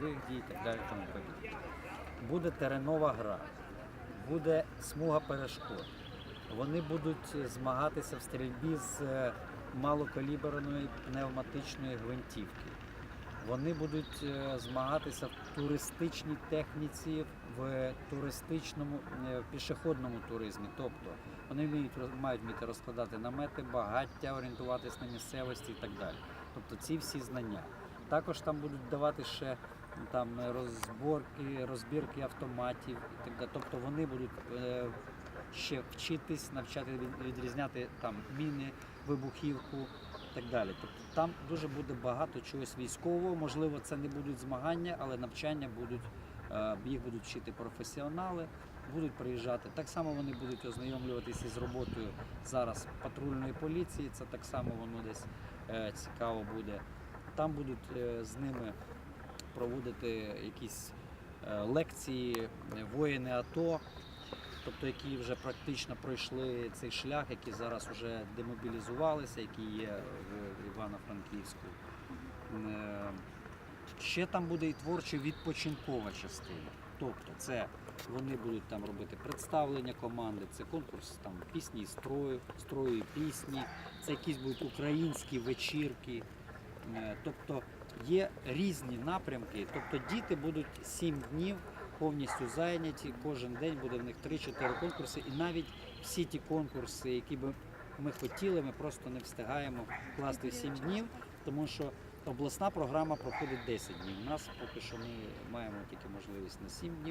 бойових дій і так далі. Тому подібне. Буде теренова гра, буде смуга перешкод. Вони будуть змагатися в стрільбі з е, малокаліберної пневматичної гвинтівки. Вони будуть е, змагатися в туристичній техніці, в туристичному е, в пішохідному туризмі. Тобто вони вміють мають вміти розкладати намети, багаття, орієнтуватись на місцевості і так далі. Тобто ці всі знання. Також там будуть давати ще там е, розборки, розбірки автоматів і так далі. Тобто вони будуть е, ще вчитись, навчати відрізняти там міни, вибухівку і так далі. Тобто там дуже буде багато чогось військового. Можливо, це не будуть змагання, але навчання будуть, е, їх будуть вчити професіонали, будуть приїжджати. Так само вони будуть ознайомлюватися з роботою зараз патрульної поліції. Це так само воно десь е, цікаво буде. Там будуть е, з ними проводити якісь е, лекції е, воїни АТО, тобто які вже практично пройшли цей шлях, які зараз вже демобілізувалися, які є в Івано-Франківську. Е, Ще там буде і творчо відпочинкова частина. Тобто це вони будуть там робити представлення команди, це конкурс там пісні і строю, строю і пісні, це якісь будуть українські вечірки. Е, Тобто є різні напрямки. Тобто діти будуть 7 днів повністю зайняті. Кожен день буде в них 3-4 конкурси. І навіть всі ті конкурси, які би ми хотіли, ми просто не встигаємо класти в 7 днів, тому що обласна програма проходить 10 днів. У нас поки що ми маємо тільки можливість на 7 днів.